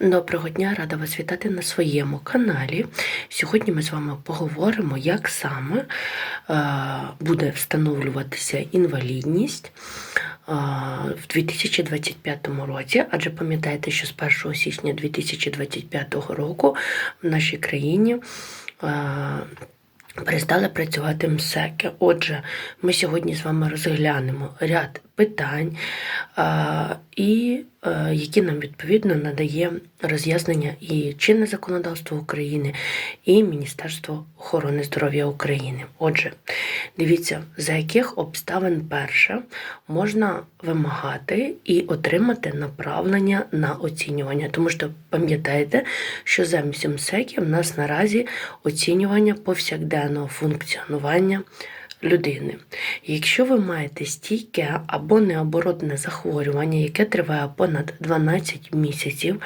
Доброго дня, рада вас вітати на своєму каналі. Сьогодні ми з вами поговоримо, як саме е, буде встановлюватися інвалідність е, в 2025 році, адже пам'ятаєте, що з 1 січня 2025 року в нашій країні. е, Перестали працювати МСЕКи. Отже, ми сьогодні з вами розглянемо ряд питань, і е, які нам відповідно надає роз'яснення і чинне законодавство України, і Міністерство охорони здоров'я України. Отже, дивіться, за яких обставин перше можна вимагати і отримати направлення на оцінювання. Тому що пам'ятаєте, що замість МСЕКів в нас наразі оцінювання повсякденного функціонування людини. Якщо ви маєте стійке або необоротне захворювання, яке триває понад 12 місяців,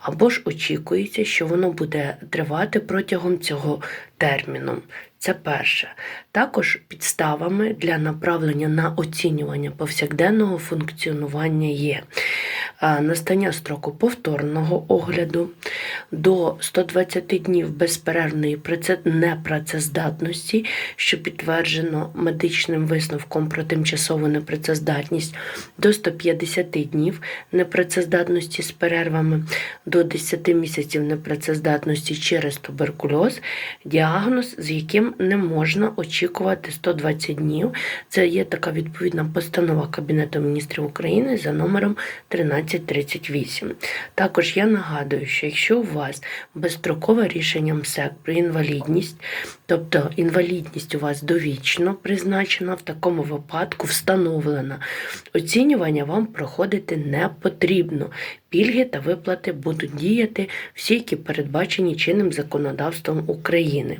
або ж очікується, що воно буде тривати протягом цього терміну. Це перше. Також підставами для направлення на оцінювання повсякденного функціонування є настання строку повторного огляду до 120 днів безперервної непрацездатності, що підтверджено медичним висновком про тимчасову непрацездатність, до 150 днів непрацездатності з перервами, до 10 місяців непрацездатності через туберкульоз, діагноз, з яким не можна очікувати 120 днів. Це є така відповідна постанова Кабінету міністрів України за номером 1338. Також я нагадую, що якщо у вас безстрокове рішення МСЕК про інвалідність, тобто інвалідність у вас довічно призначена, в такому випадку встановлена, оцінювання вам проходити не потрібно. Пільги та виплати будуть діяти всі, які передбачені чинним законодавством України.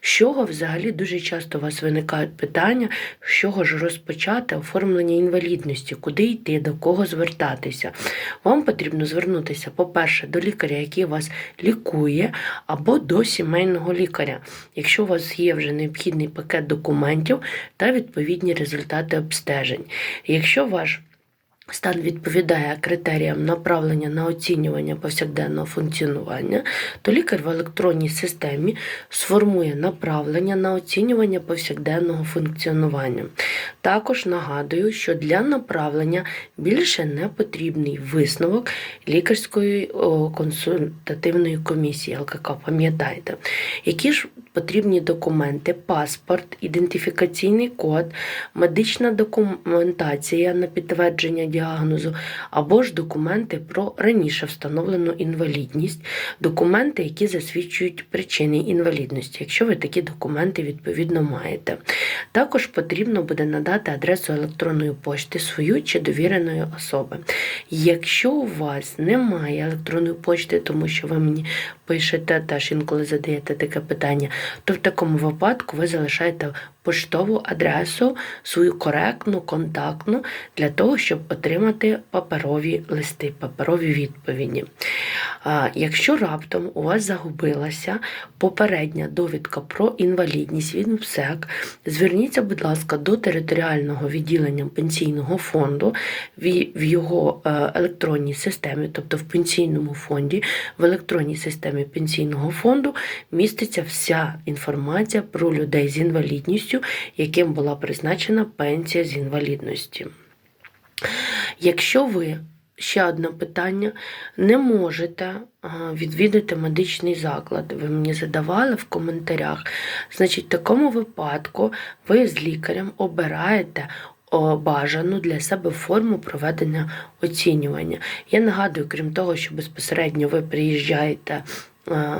З чого взагалі дуже часто у вас виникають питання, з чого ж розпочати оформлення інвалідності, куди йти, до кого звертатися. Вам потрібно звернутися, по-перше, до лікаря, який вас лікує, або до сімейного лікаря, якщо у вас є вже необхідний пакет документів та відповідні результати обстежень. Якщо ваш Стан відповідає критеріям направлення на оцінювання повсякденного функціонування, то лікар в електронній системі сформує направлення на оцінювання повсякденного функціонування. Також нагадую, що для направлення більше не потрібний висновок лікарської консультативної комісії ЛКК. Пам'ятайте, які ж потрібні документи, паспорт, ідентифікаційний код, медична документація на підтвердження діагнозу, або ж документи про раніше встановлену інвалідність, документи, які засвідчують причини інвалідності, якщо ви такі документи відповідно маєте. Також потрібно буде надати адресу електронної пошти свою чи довіреної особи. Якщо у вас немає електронної пошти, тому що ви мені пишете, теж інколи задаєте таке питання, то в такому випадку ви залишаєте поштову адресу, свою коректну, контактну, для того, щоб отримати паперові листи, паперові відповіді. Якщо раптом у вас загубилася попередня довідка про інвалідність від МСЕК, зверніться, будь ласка, до територіального відділення пенсійного фонду в його е, електронній системі, тобто в пенсійному фонді, в електронній системі пенсійного фонду міститься вся інформація про людей з інвалідністю, яким була призначена пенсія з інвалідності. Якщо ви ще одне питання, не можете відвідати медичний заклад, ви мені задавали в коментарях. Значить, в такому випадку ви з лікарем обираєте бажану для себе форму проведення оцінювання. Я нагадую, крім того, що безпосередньо ви приїжджаєте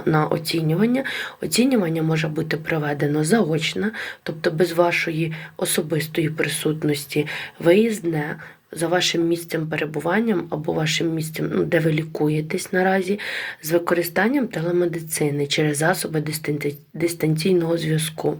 на оцінювання. Оцінювання може бути проведено заочно, тобто без вашої особистої присутності, виїзне. За вашим місцем перебування або вашим місцем, ну, де ви лікуєтесь наразі, з використанням телемедицини через засоби дистанційного зв'язку.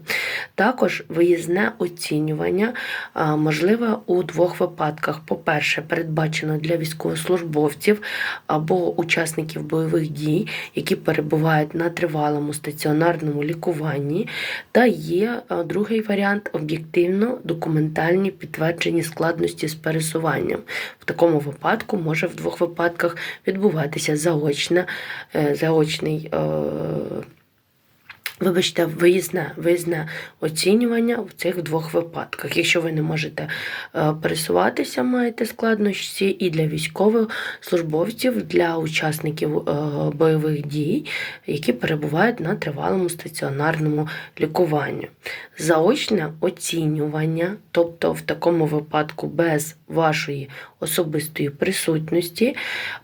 Також виїзне оцінювання можливе у двох випадках. По-перше, передбачено для військовослужбовців або учасників бойових дій, які перебувають на тривалому стаціонарному лікуванні. Та є другий варіант об'єктивно документальні підтверджені складності з пересуванням. Лікуванням. В такому випадку може в двох випадках відбуватися заочне, е, заочний. Вибачте, виїзне, виїзне оцінювання в цих двох випадках. Якщо ви не можете е, пересуватися, маєте складнощі і для військових службовців, для учасників е, бойових дій, які перебувають на тривалому стаціонарному лікуванні. Заочне оцінювання, тобто в такому випадку без вашої особистої присутності,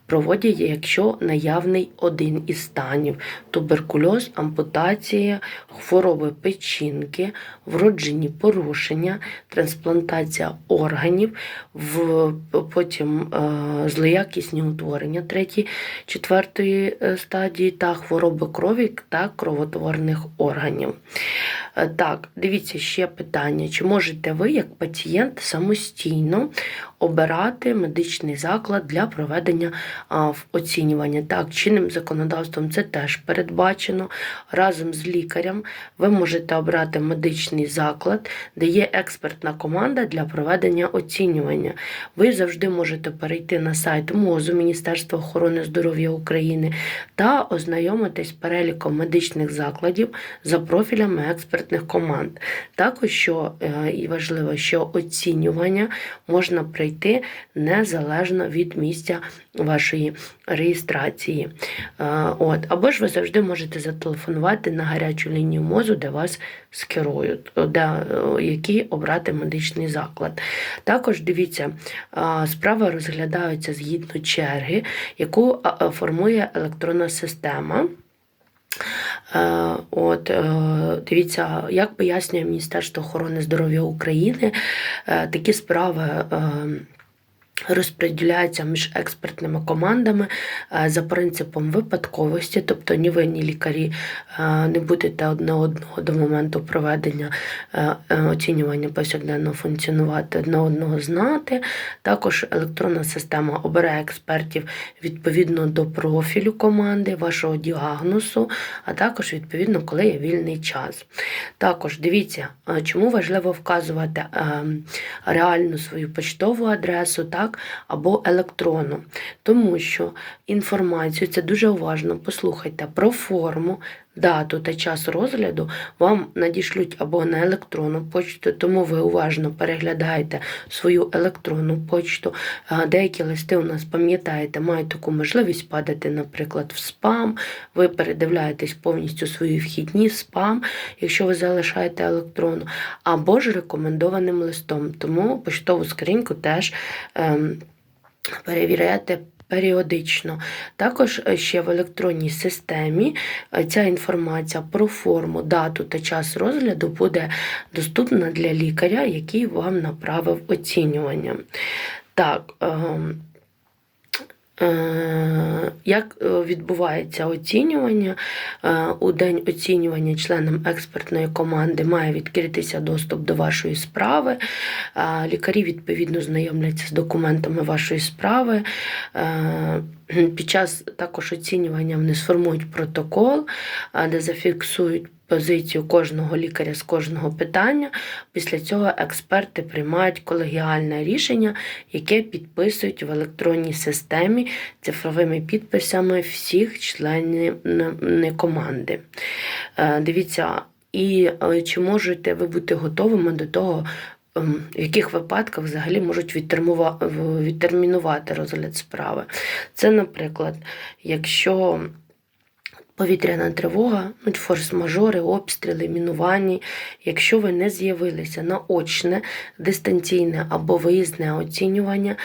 проводять, якщо наявний один із станів: туберкульоз, ампутація, хвороби печінки, вроджені порушення, трансплантація органів, в, потім е, злоякісні утворення третьої, четвертої е, стадії та хвороби крові та кровотворних органів. Е, Так, дивіться ще питання: чи можете ви, як пацієнт, самостійно обирати медичний заклад для проведення оцінювання? Так, чинним законодавством це теж передбачено. Разом з лікарем ви можете обрати медичний заклад, де є експертна команда для проведення оцінювання. Ви завжди можете перейти на сайт МОЗу Міністерства охорони здоров'я України та ознайомитись з переліком медичних закладів за профілями експертних команд. Також що е, і важливо, що оцінювання можна пройти незалежно від місця вашої реєстрації. Е, От. Або ж ви завжди можете зателефонувати на гарячу лінію мозу, де вас скерують, де, е, який обрати медичний заклад. Також дивіться, е, справи розглядаються згідно черги, яку формує електронна система. От, дивіться, як пояснює Міністерство охорони здоров'я України, такі справи. Розподіляються між експертними командами е, за принципом випадковості, тобто ні ви, ні лікарі е, не будете одне одного до моменту проведення е, оцінювання повсякденного функціонувати, одне одного знати. Також електронна система обирає експертів відповідно до профілю команди, вашого діагнозу, а також відповідно, коли є вільний час. Також дивіться, чому важливо вказувати е, реальну свою почтову адресу, так, або електрону. Тому що інформацію, це дуже уважно, послухайте про форму, дату та час розгляду вам надішлють або на електронну почту, тому ви уважно переглядаєте свою електронну почту. Деякі листи у нас, пам'ятаєте, мають таку можливість падати, наприклад, в спам. Ви передивляєтесь повністю свої вхідні спам, якщо ви залишаєте електронну, або ж рекомендованим листом. Тому поштову скриньку теж ем, перевіряйте. Періодично. Також е, ще в електронній системі е, ця інформація про форму, дату та час розгляду буде доступна для лікаря, який вам направив оцінювання. Так, ем, Як е, відбувається оцінювання? Е, У день оцінювання членам експертної команди має відкритися доступ до вашої справи. Е, Лікарі відповідно знайомляться з документами вашої справи. Е, Під час також оцінювання вони сформують протокол, е, де зафіксують позицію кожного лікаря з кожного питання. Після цього експерти приймають колегіальне рішення, яке підписують в електронній системі цифровими підписами всіх членів команди. Е, Дивіться, і е, чи можете ви бути готовими до того, ем, в яких випадках взагалі можуть відтермінувати розгляд справи? Це, наприклад, якщо повітряна тривога, ну, форс-мажори, обстріли, мінування. Якщо ви не з'явилися на очне, дистанційне або виїзне оцінювання,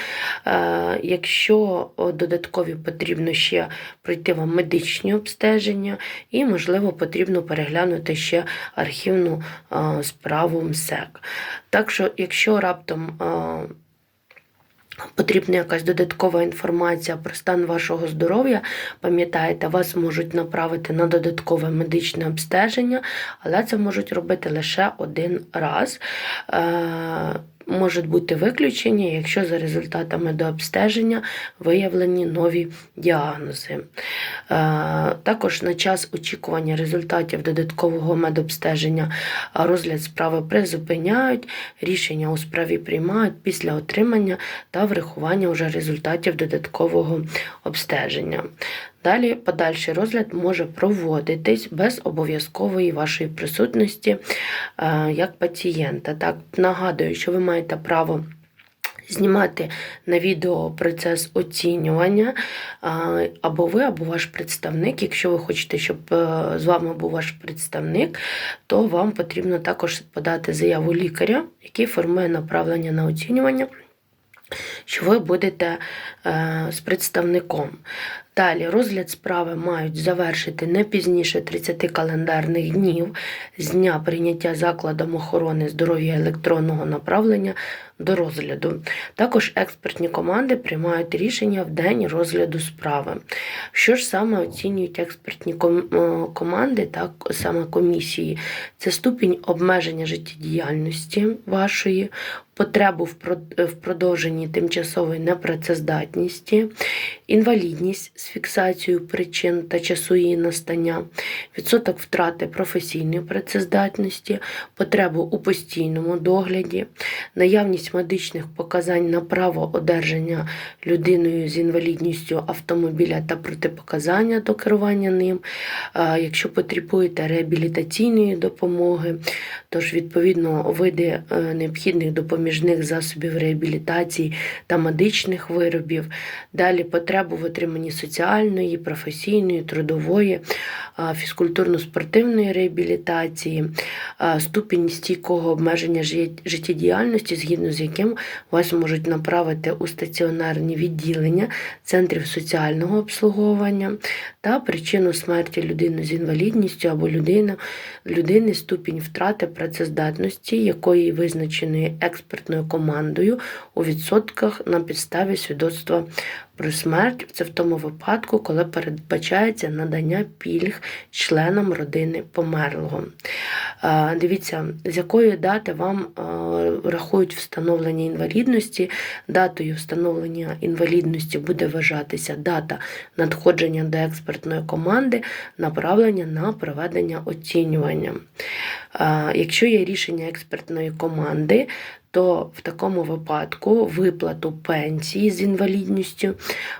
е, якщо додаткові потрібно ще пройти вам медичні обстеження, і, можливо, потрібно переглянути ще архівну е, справу МСЕК. Так що, якщо раптом е, Потрібна якась додаткова інформація про стан вашого здоров'я. Пам'ятаєте, вас можуть направити на додаткове медичне обстеження, але це можуть робити лише один раз. Можуть бути виключення, якщо за результатами дообстеження виявлені нові діагнози. Е, Також на час очікування результатів додаткового медобстеження розгляд справи призупиняють, рішення у справі приймають після отримання та врахування вже результатів додаткового обстеження. Далі подальший розгляд може проводитись без обов'язкової вашої присутності е, як пацієнта. Так, нагадую, що ви маєте право. Знімати на відео процес оцінювання або ви, або ваш представник. Якщо ви хочете, щоб е, з вами був ваш представник, то вам потрібно також подати заяву лікаря, який формує направлення на оцінювання, що ви будете е, з представником. Далі розгляд справи мають завершити не пізніше 30 календарних днів з дня прийняття закладом охорони здоров'я електронного направлення до розгляду. Також експертні команди приймають рішення в день розгляду справи. Що ж саме оцінюють експертні е, команди, так саме комісії? Це ступінь обмеження життєдіяльності вашої, потребу в продовженні тимчасової непрацездатності, інвалідність з фіксацією причин та часу її настання, відсоток втрати професійної працездатності, потребу у постійному догляді, наявність медичних показань на право одержання людиною з інвалідністю автомобіля та протипоказання до керування ним, якщо потребуєте реабілітаційної допомоги, тож відповідно види е, необхідних допоміжних засобів реабілітації та медичних виробів, далі потребу в отриманні соціальної, професійної, трудової, фізкультурно-спортивної реабілітації, ступінь стійкого обмеження життєдіяльності, згідно з яким вас можуть направити у стаціонарні відділення центрів соціального обслуговування та причину смерті людини з інвалідністю або людина, людини ступінь втрати працездатності, якої визначеної експертною командою у відсотках на підставі свідоцтва про смерть. Це в тому випадку, коли передбачається надання пільг членам родини померлого. Дивіться, з якої дати вам рахують встановлення інвалідності. Датою встановлення інвалідності буде вважатися дата надходження до експертної команди, направлення на проведення оцінювання. Якщо є рішення експертної команди, то в такому випадку виплату пенсії з інвалідністю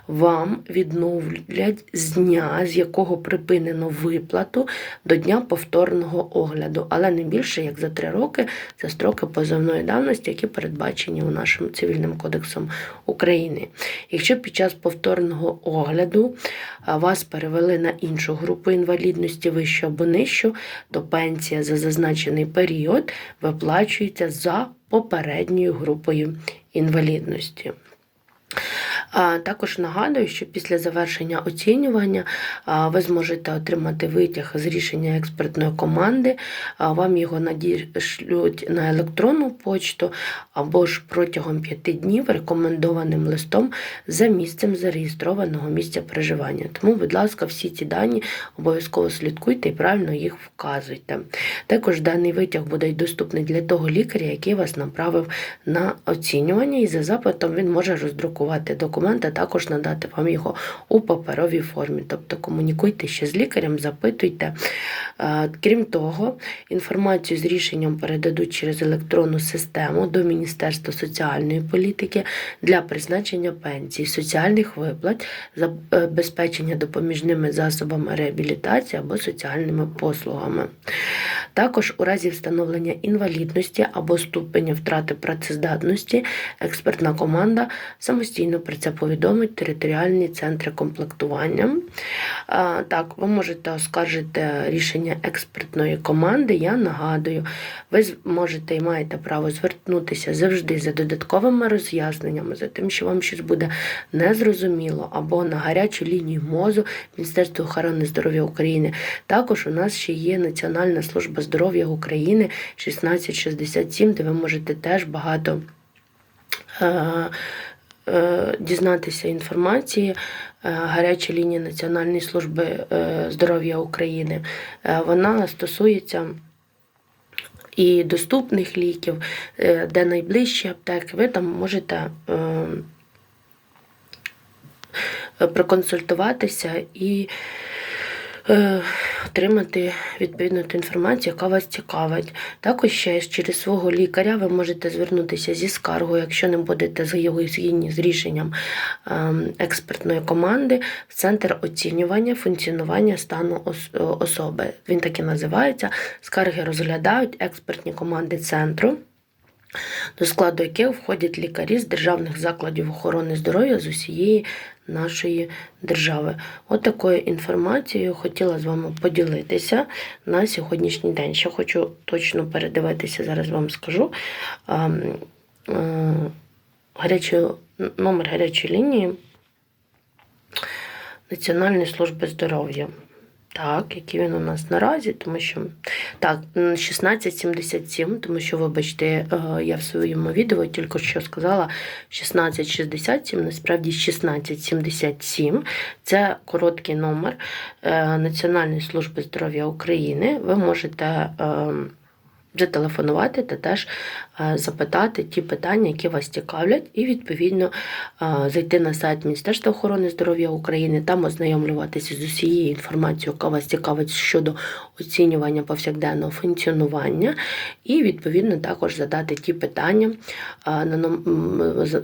вам відновлять з дня, з якого припинено виплату до дня повторного огляду, але не більше як за три роки це строки позовної давності, які передбачені у нашому цивільним кодексом України. Якщо під час повторного огляду вас перевели на іншу групу інвалідності вищу або нижчу, то пенсія за зазначений період виплачується за попередньою групою інвалідності. Також нагадую, що після завершення оцінювання ви зможете отримати витяг з рішення експертної команди, вам його надішлють на електронну почту або ж протягом 5 днів рекомендованим листом за місцем зареєстрованого місця проживання. Тому, будь ласка, всі ці дані обов'язково слідкуйте і правильно їх вказуйте. Також даний витяг буде доступний для того лікаря, який вас направив на оцінювання, і за запитом він може роздрукувати документ, також надати вам його у паперовій формі. Тобто комунікуйте ще з лікарем, запитуйте. Е, Крім того, інформацію з рішенням передадуть через електронну систему до Міністерства соціальної політики для призначення пенсій, соціальних виплат, забезпечення допоміжними засобами реабілітації або соціальними послугами. Також у разі встановлення інвалідності або ступеня втрати працездатності експертна команда самостійно про це повідомить територіальні центри комплектування. Так, ви можете оскаржити рішення експертної команди. Я нагадую, ви можете і маєте право звернутися завжди за додатковими роз'ясненнями, за тим, що вам щось буде незрозуміло, або на гарячу лінію МОЗу Міністерства охорони здоров'я України. Також у нас ще є Національна служба здоров'я України 1667, де ви можете теж багато. Е, Дізнатися інформації, Е, гаряча лінія Національної служби е, здоров'я України. Вона стосується і доступних ліків, де найближчі аптеки, ви там можете проконсультуватися і е, отримати відповідну ту інформацію, яка вас цікавить. Також ще через свого лікаря ви можете звернутися зі скаргою, якщо не будете згідні з рішенням ем, експертної команди в центр оцінювання функціонування стану е, особи. Він так і називається. Скарги розглядають експертні команди центру. До складу яких входять лікарі з державних закладів охорони здоров'я з усієї нашої держави. От такою інформацією хотіла з вами поділитися на сьогоднішній день. Ще хочу точно передивитися, зараз вам скажу. Ем, е, Гарячу, номер гарячої лінії Національної служби здоров'я. Так, який він у нас наразі, тому що так, 1677, тому що, вибачте, е, я в своєму відео тільки що сказала 1667, насправді 1677. Це короткий номер е, Національної служби здоров'я України. Ви можете е, зателефонувати та теж запитати ті питання, які вас цікавлять, і відповідно е, зайти на сайт Міністерства охорони здоров'я України, там ознайомлюватися з усією інформацією, яка вас цікавить щодо оцінювання повсякденного функціонування, і відповідно також задати ті питання, е,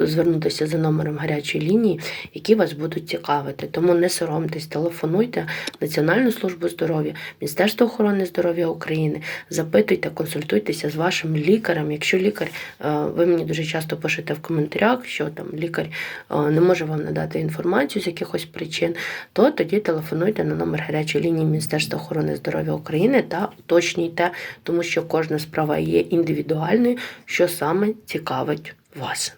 звернутися за номером гарячої лінії, які вас будуть цікавити. Тому не соромтесь, телефонуйте Національну службу здоров'я, Міністерство охорони здоров'я України, запитуйте, консультуйтеся з вашим лікарем. Якщо лікар, е, ви мені дуже часто пишете в коментарях, що там лікар е, не може вам надати інформацію з якихось причин, то тоді телефонуйте на номер гарячої лінії Міністерства охорони здоров'я України та уточнюйте, тому що кожна справа є індивідуальною, що саме цікавить вас.